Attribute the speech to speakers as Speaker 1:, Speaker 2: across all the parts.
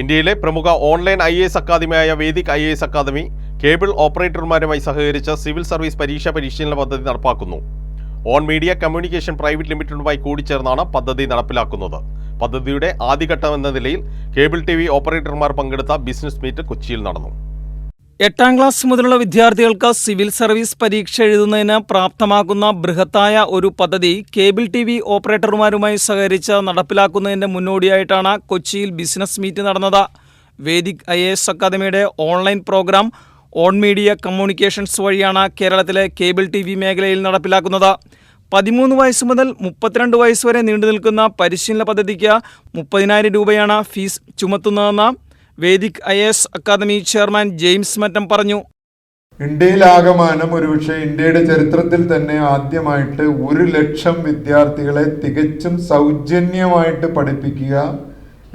Speaker 1: ഇന്ത്യയിലെ പ്രമുഖ online I S അക്കാദമിയായ Vedic I S academy cable ഓപ്പറേറ്റർമാരുമായി സഹകരിച്ച സിവിൽ സർവീസ് പരീക്ഷാ പരിശീലന പദ്ധതി നടപ്പാക്കുന്നു. ഓൺ മീഡിയ കമ്മ്യൂണിക്കേഷൻ പ്രൈവറ്റ് ലിമിറ്റഡുമായി കൂടിച്ചേർന്നാണ് പദ്ധതി നടപ്പിലാക്കുന്നത്. പദ്ധതിയുടെ ആദ്യഘട്ടം എന്ന നിലയിൽ കേബിൾ ടി ഓപ്പറേറ്റർമാർ പങ്കെടുത്ത ബിസിനസ് മീറ്റ് കൊച്ചിയിൽ നടന്നു.
Speaker 2: എട്ടാം ക്ലാസ് മുതലുള്ള വിദ്യാർത്ഥികൾക്ക് സിവിൽ സർവീസ് പരീക്ഷ എഴുതുന്നതിന് പ്രാപ്തമാക്കുന്ന ബൃഹത്തായ ഒരു പദ്ധതി കേബിൾ ടി വി ഓപ്പറേറ്റർമാരുമായി സഹകരിച്ച് നടപ്പിലാക്കുന്നതിന്റെ മുന്നോടിയായിട്ടാണ് കൊച്ചിയിൽ ബിസിനസ് മീറ്റ് നടന്നത്. വേദിക് ഐ എസ് അക്കാദമിയുടെ online programme on media communications വഴിയാണ് കേരളത്തിലെ കേബിൾ ടി വി മേഖലയിൽ നടപ്പിലാക്കുന്നത്. പതിമൂന്ന് വയസ്സ് മുതൽ മുപ്പത്തിരണ്ട് വയസ്സ് വരെ നീണ്ടു നിൽക്കുന്ന പരിശീലന പദ്ധതിക്ക് മുപ്പതിനായിരം രൂപയാണ് fees ചുമത്തുന്നതെന്ന് Vedic I S academy chairman James Mattam പറഞ്ഞു.
Speaker 3: ഇന്ത്യയിലാകമാനം ഒരുപക്ഷെ ഇന്ത്യയുടെ ചരിത്രത്തിൽ തന്നെ ആദ്യമായിട്ട് ഒരു ലക്ഷം വിദ്യാർത്ഥികളെ തികച്ചും സൗജന്യമായിട്ട് പഠിപ്പിക്കുക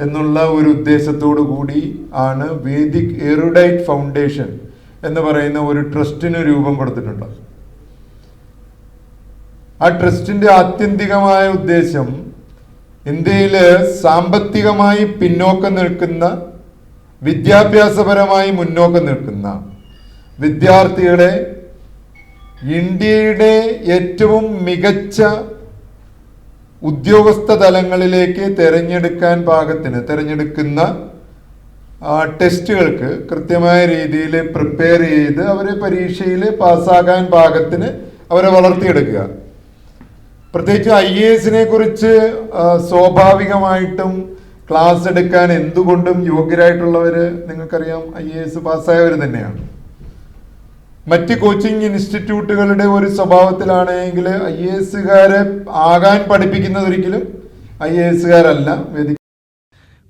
Speaker 3: എന്നുള്ള ഒരു ഉദ്ദേശത്തോടു കൂടി ആണ് വേദിക് എറുഡൈറ്റ് ഫൗണ്ടേഷൻ എന്ന് പറയുന്ന ഒരു ട്രസ്റ്റിന് രൂപം കൊടുത്തിട്ടുണ്ട്. ആ ട്രസ്റ്റിന്റെ ആത്യന്തികമായ ഉദ്ദേശം ഇന്ത്യയിൽ സാമ്പത്തികമായി പിന്നോക്കം നിൽക്കുന്ന വിദ്യാഭ്യാസപരമായി മുന്നോക്കം നിൽക്കുന്ന വിദ്യാർത്ഥികളെ ഇന്ത്യയുടെ ഏറ്റവും മികച്ച ഉദ്യോഗസ്ഥ തലങ്ങളിലേക്ക് തിരഞ്ഞെടുക്കാൻ പാകത്തിന് തിരഞ്ഞെടുക്കുന്ന ടെസ്റ്റുകൾക്ക് കൃത്യമായ രീതിയിൽ പ്രിപ്പയർ ചെയ്ത് അവരെ പരീക്ഷയിൽ പാസ്സാകാൻ പാകത്തിന് അവരെ വളർത്തിയെടുക്കുക. പ്രത്യേകിച്ച് ഐ എ എസിനെ കുറിച്ച് സ്വാഭാവികമായിട്ടും ക്ലാസ് എടുക്കാൻ എന്തുകൊണ്ടും യോഗ്യരായിട്ടുള്ളവര് നിങ്ങൾക്കറിയാം ഐ എ എസ് പാസ്സായവർ തന്നെയാണ്. മറ്റ് കോച്ചിങ് ഇൻസ്റ്റിറ്റ്യൂട്ടുകളുടെ ഒരു സ്വഭാവത്തിലാണെങ്കിൽ ഐ എ എസുകാരെ ആകാൻ പഠിപ്പിക്കുന്നത് ഒരിക്കലും ഐ എ എസുകാരല്ല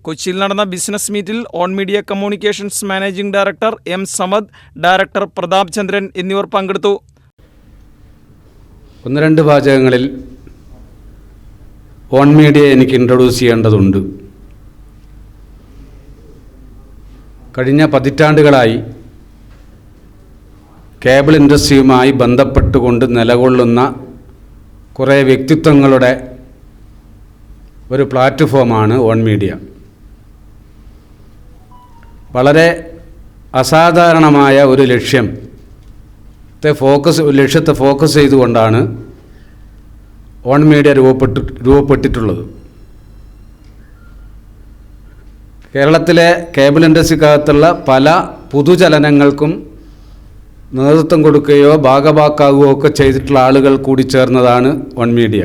Speaker 2: കൊച്ചിയിൽ നടന്ന ബിസിനസ് മീറ്റിൽ on media communications managing director M Samad director Prathap Chandran എന്നിവർ പങ്കെടുത്തു.
Speaker 4: ഒന്ന് രണ്ട് വാചകങ്ങളിൽ ഓൺ മീഡിയ എനിക്ക് ഇൻട്രൊഡ്യൂസ് ചെയ്യേണ്ടതുണ്ട്. കഴിഞ്ഞ പതിറ്റാണ്ടുകളായി കേബിൾ ഇൻഡസ്ട്രിയുമായി ബന്ധപ്പെട്ടുകൊണ്ട് നിലകൊള്ളുന്ന കുറേ വ്യക്തിത്വങ്ങളുടെ ഒരു പ്ലാറ്റ്ഫോമാണ് ഓൺ മീഡിയ. വളരെ അസാധാരണമായ ഒരു ലക്ഷ്യം. ത്തെ ഫോക്കസ് ലക്ഷ്യത്തെ ഫോക്കസ് ചെയ്തുകൊണ്ടാണ് ഓൺ മീഡിയ രൂപപ്പെട്ട് രൂപപ്പെട്ടിട്ടുള്ളത്. കേരളത്തിലെ കേബിൾ ഇൻഡസ്ട്രിക്കകത്തുള്ള പല പുതുചലനങ്ങൾക്കും നേതൃത്വം കൊടുക്കുകയോ ഭാഗഭാക്കാവുകയോ ഒക്കെ ചെയ്തിട്ടുള്ള ആളുകൾ കൂടി ചേർന്നതാണ് വൺ മീഡിയ.